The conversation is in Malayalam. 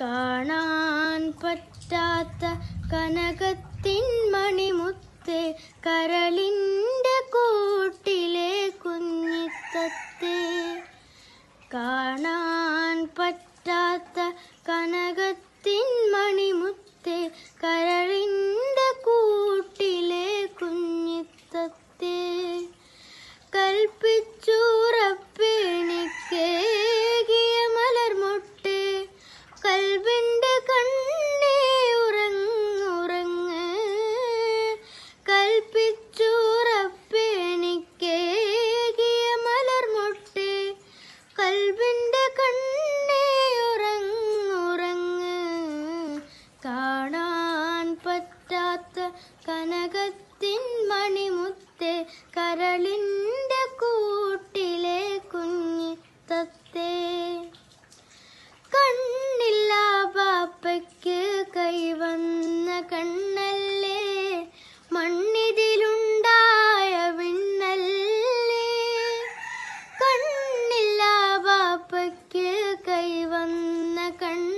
കാണാൻ പറ്റാത്ത കനകത്തിൻ മണിമുത്ത് കരളിന്റെ കൂട്ടിലെ കുഞ്ഞിത്തത്തെ. കാണാൻ പറ്റാത്ത കനകത്തിൻ മണിമുത്ത് കരളിന്റെ കൂട്ടിലെ കുഞ്ഞിത്തത്തെ. കൽപ്പിച്ചുറപ്പെനിക്കേകിയ പറ്റാത്ത കനകത്തിൻ മണിമുത്തെ കരളിന്റെ കൂട്ടിലെ തത്തേ. കണ്ണില്ല പാപ്പയ്ക്ക് കൈവന്ന കണ്ണല്ലേ മണ്ണിതിലുണ്ടായ വിണ്ണല്ലേ. കണ്ണില്ല പാപ്പയ്ക്ക് കൈവന്ന കണ്ണ